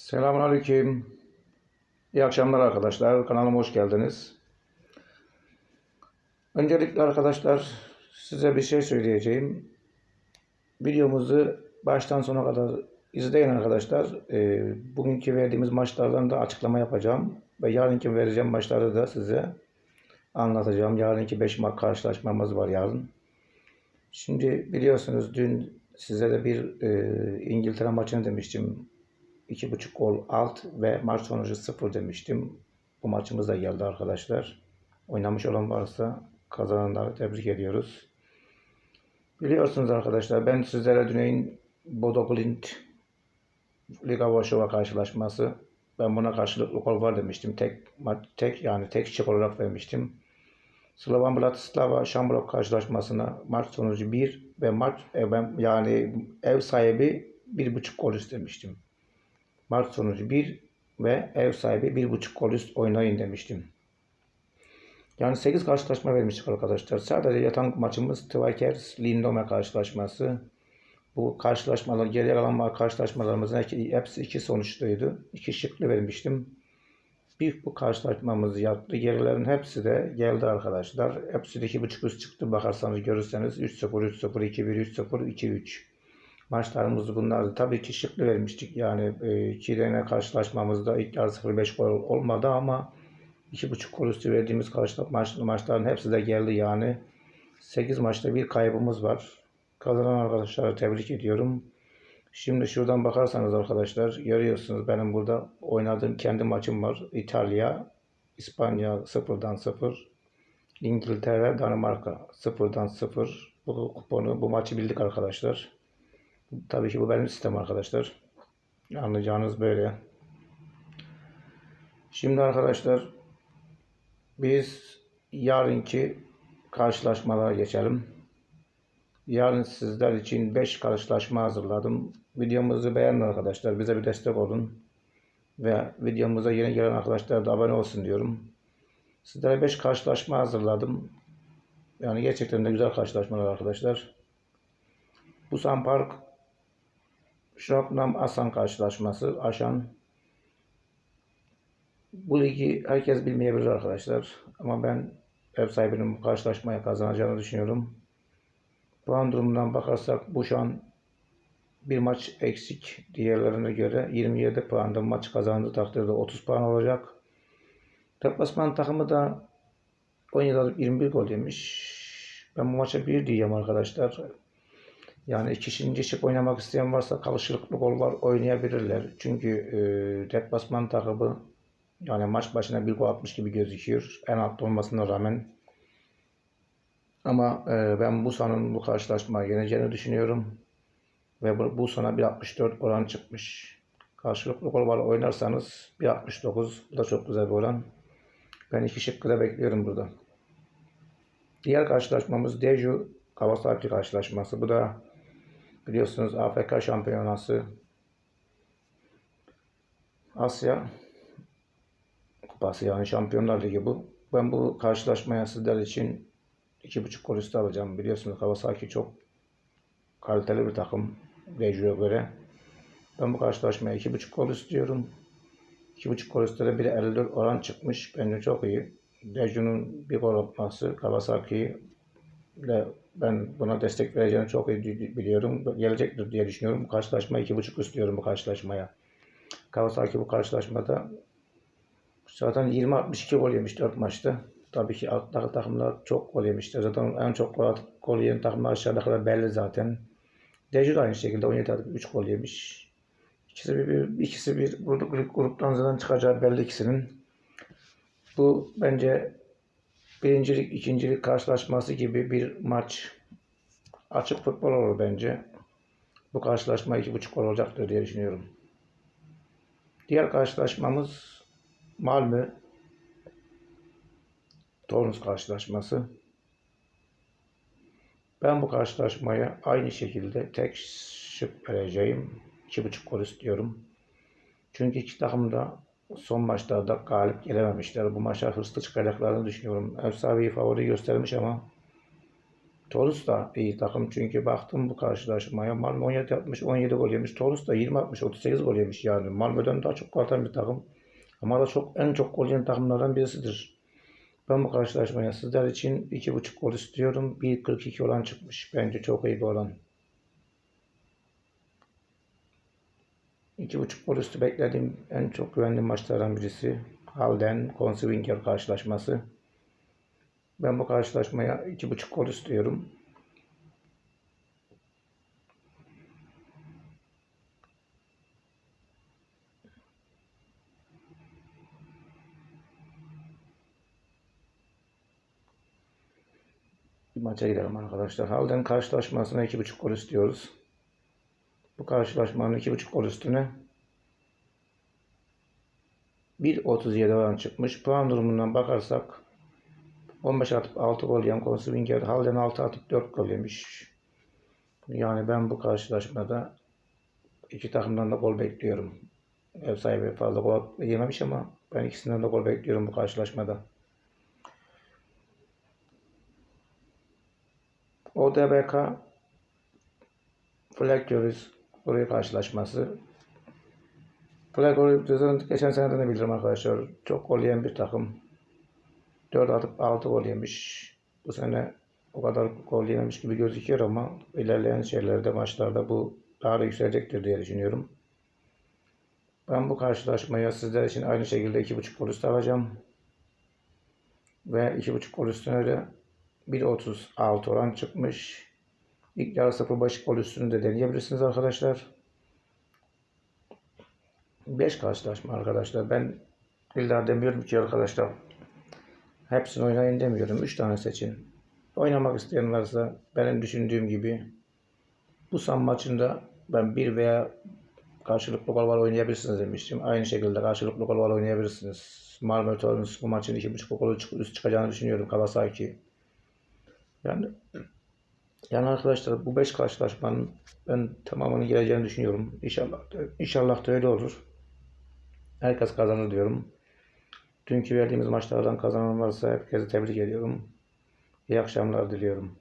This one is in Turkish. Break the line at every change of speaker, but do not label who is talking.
Selamünaleyküm. İyi akşamlar arkadaşlar. Kanalıma hoş geldiniz. Öncelikle arkadaşlar size bir şey söyleyeceğim. Videomuzu baştan sona kadar izleyin arkadaşlar. Ee, bugünkü verdiğimiz maçlardan da açıklama yapacağım. Ve yarınki vereceğim maçları da size anlatacağım. Yarınki 5 maç karşılaşmamız var yarın. Şimdi biliyorsunuz dün size de bir e, İngiltere maçını demiştim. 2.5 gol alt ve maç sonucu 0 demiştim. Bu maçımız da geldi arkadaşlar. Oynamış olan varsa kazananları tebrik ediyoruz. Biliyorsunuz arkadaşlar ben sizlere dünün Bodo Glimt Liga Varşova karşılaşması ben buna karşılıklı gol var demiştim. Tek tek yani tek şık olarak vermiştim. Slovan Bratislava Şambrok karşılaşmasına maç sonucu 1 ve maç e, ben yani ev sahibi 1.5 gol istemiştim. Maç sonucu 1 ve ev sahibi 1.5 gol üst oynayın demiştim. Yani 8 karşılaşma vermiştik arkadaşlar. Sadece yatan maçımız Twikers Lindome karşılaşması. Bu karşılaşmalar, geriye kalan karşılaşmalarımızın hepsi iki sonuçluydu. İki şıklı vermiştim. Bir bu karşılaşmamız yaptı. Gerilerin hepsi de geldi arkadaşlar. Hepsi de 2.5 üst çıktı. Bakarsanız görürseniz 3-0, 3-0, 2-1, 3-0, 2-3 maçlarımız bunlardı. Tabii ki şıklı vermiştik. Yani e, tane karşılaşmamızda ilk yarı 0-5 gol olmadı ama 2.5 gol üstü verdiğimiz maç, maçların hepsi de geldi yani. 8 maçta bir kaybımız var. Kazanan arkadaşları tebrik ediyorum. Şimdi şuradan bakarsanız arkadaşlar görüyorsunuz benim burada oynadığım kendi maçım var. İtalya, İspanya 0'dan 0. İngiltere, Danimarka 0'dan 0. Bu kuponu, bu maçı bildik arkadaşlar. Tabii ki bu benim sistem arkadaşlar. Anlayacağınız böyle. Şimdi arkadaşlar biz yarınki karşılaşmalara geçelim. Yarın sizler için 5 karşılaşma hazırladım. Videomuzu beğenin arkadaşlar. Bize bir destek olun. Ve videomuza yeni gelen arkadaşlar da abone olsun diyorum. Sizlere 5 karşılaşma hazırladım. Yani gerçekten de güzel karşılaşmalar arkadaşlar. Busan Park Şapnam Asan karşılaşması. Aşan. Bu ligi herkes bilmeyebilir arkadaşlar. Ama ben ev sahibinin bu karşılaşmaya kazanacağını düşünüyorum. Puan durumundan bakarsak bu şu an bir maç eksik diğerlerine göre 27 puanda maç kazandığı takdirde 30 puan olacak. Deplasman takımı da 17 alıp 21 gol yemiş. Ben bu maça 1 diyeceğim arkadaşlar. Yani ikinci şık oynamak isteyen varsa karşılıklı gol var oynayabilirler. Çünkü e, deplasman takımı yani maç başına bir gol atmış gibi gözüküyor. En altta olmasına rağmen. Ama e, ben Busan'ın bu karşılaşmayı yeneceğini düşünüyorum. Ve bu, Busan'a 1.64 oran çıkmış. Karşılıklı gol var oynarsanız 1.69 bu da çok güzel bir oran. Ben iki şıkkı da bekliyorum burada. Diğer karşılaşmamız Deju Kawasaki karşılaşması. Bu da biliyorsunuz AFK şampiyonası Asya Kupası yani Şampiyonlar Ligi bu. Ben bu karşılaşmaya sizler için 2.5 gol üstü alacağım. Biliyorsunuz Kawasaki çok kaliteli bir takım Deju'ya göre. Ben bu karşılaşmaya 2.5 gol istiyorum. 2.5 gol üstüne 1.54 oran çıkmış. Bence çok iyi. Deju'nun bir gol atması Kawasaki ile ben buna destek vereceğini çok iyi biliyorum. Gelecektir diye düşünüyorum. Bu karşılaşma 2.5 istiyorum bu karşılaşmaya. Kawasaki bu karşılaşmada zaten 20-62 gol yemiş 4 maçta. Tabii ki alttaki takımlar çok gol yemişler. Zaten en çok gol, gol yiyen takımlar aşağıdakiler belli zaten. Deju da aynı şekilde 17 atıp 3 gol yemiş. İkisi bir, ikisi bir grup, gruptan zaten çıkacağı belli ikisinin. Bu bence birincilik, ikincilik karşılaşması gibi bir maç. Açık futbol olur bence. Bu karşılaşma iki buçuk gol olacaktır diye düşünüyorum. Diğer karşılaşmamız Malmö Torus karşılaşması. Ben bu karşılaşmaya aynı şekilde tek şık vereceğim. 2.5 gol istiyorum. Çünkü iki takım da son maçlarda galip gelememişler. Bu maça hırslı çıkacaklarını düşünüyorum. Ev sahibi favori göstermiş ama Torus da iyi takım çünkü baktım bu karşılaşmaya. Malmö 17 atmış 17 gol yemiş. Torus da 20 atmış 38 gol yemiş yani. Malmö'den daha çok gol atan bir takım. Ama da çok en çok gol yiyen takımlardan birisidir. Ben bu karşılaşmaya sizler için 2.5 gol istiyorum. 1.42 olan çıkmış. Bence çok iyi bir oran. 2.5 gol üstü beklediğim en çok güvendiğim maçlardan birisi. Halden Konswinger karşılaşması. Ben bu karşılaşmaya 2.5 gol istiyorum. Bir maça gidelim arkadaşlar. Halden karşılaşmasına 2.5 gol istiyoruz. Bu karşılaşmanın 2.5 gol üstüne 1.37 oran çıkmış. Puan durumundan bakarsak 15 atıp 6 gol yiyen Konswinger Halden 6 atıp 4 gol yemiş. Yani ben bu karşılaşmada iki takımdan da gol bekliyorum. Ev sahibi fazla gol yememiş ama ben ikisinden de gol bekliyorum bu karşılaşmada. ODBK Flaggöris buraya karşılaşması. Flaggöris'in geçen seneden de bilirim arkadaşlar. Çok gol yiyen bir takım. 4 atıp 6 gol yemiş. Bu sene o kadar gol yememiş gibi gözüküyor ama ilerleyen şeylerde maçlarda bu daha da yükselecektir diye düşünüyorum. Ben bu karşılaşmaya sizler için aynı şekilde 2.5 gol üstü alacağım. Ve 2.5 gol üstüne de 1.36 oran çıkmış. İlk yarı 0 başı gol üstünü de deneyebilirsiniz arkadaşlar. 5 karşılaşma arkadaşlar. Ben illa demiyorum ki arkadaşlar. Hepsini oynayın demiyorum. 3 tane seçin. Oynamak isteyen varsa benim düşündüğüm gibi bu Sam maçında ben bir veya karşılıklı gol var oynayabilirsiniz demiştim. Aynı şekilde karşılıklı gol var oynayabilirsiniz. Marmara Torunus bu maçın 2.5 golü üst çıkacağını düşünüyorum Kawasaki. Yani yani arkadaşlar bu 5 karşılaşmanın ben tamamının geleceğini düşünüyorum. İnşallah inşallah da öyle olur. Herkes kazanır diyorum. Dünkü verdiğimiz maçlardan kazanan varsa herkese tebrik ediyorum. İyi akşamlar diliyorum.